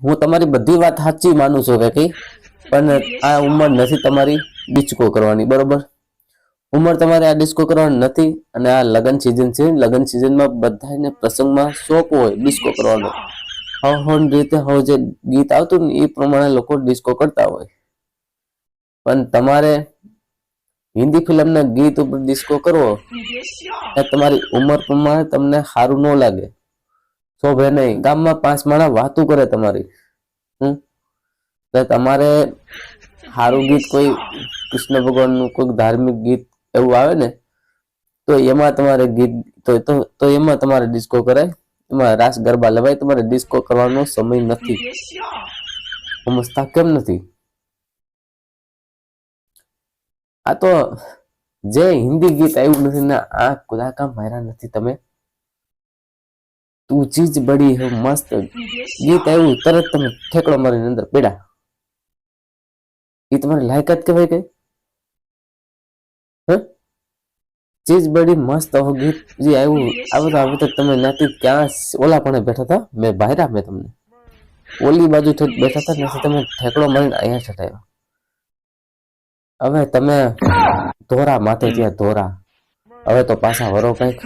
હું તમારી બધી વાત સાચી માનું છું કે કઈ પણ આ ઉંમર નથી તમારી ડિસ્કો કરવાની, બરોબર? ઉંમર તમારે આ ડિસ્કો કરવાની નથી અને આ લગ્ન સિઝન છે. લગ્ન સિઝનમાં બધાને પ્રસંગમાં શોખ હોય ડિસ્કો કરવાનો. હવ હવ રીતે હવે જે ગીત આવતું ને એ પ્રમાણે લોકો ડિસ્કો કરતા હોય. પણ તમારે હિન્દી ફિલ્મના ગીત ઉપર ડિસ્કો કરવો, એ તમારી ઉંમર પ્રમાણે તમને સારું ન લાગે. શોભે નહીં. ગામમાં પાંચ માણસ વાતું કરે તમારી. હમ? એટલે તમારે સારું ગીત કોઈ કૃષ્ણ ભગવાનનું કોઈ ધાર્મિક ગીત એવું આવે ને, તો એમાં તમારે ગીત, તો તો એમાં તમારે ડિસ્કો કરાય. એમાં રાસ ગરબા લેવાય, તમારે ડિસ્કો કરવાનો સમય નથી. સમજતા કેમ નથી? આ તો જે હિન્દી ગીત આવ્યું નથી ને, આ કુદાકા માર્યા નથી તમે. તું ચીજ બડી હે મસ્ત. ગીત આવ્યું, તરત તમે ઠેકડો મારીને અંદર પીડા એ તમારી લાયકાત કહેવાય કઈ ચીજ બડી મસ્ત હો ગીત જે આવ્યું, આ બધા હવે તો તમે નાતી ક્યાં ઓલા પણ બેઠા હતા? મેં બહાર મેં તમને. ઓલી બાજુ બેઠા હતા નથી તમે ઠેકડો મારીને અહીંયા ઠેઠાયો હવે તમે ધોરા માથે, ત્યાં ધોરા. હવે તો પાછા વરો કંઈક.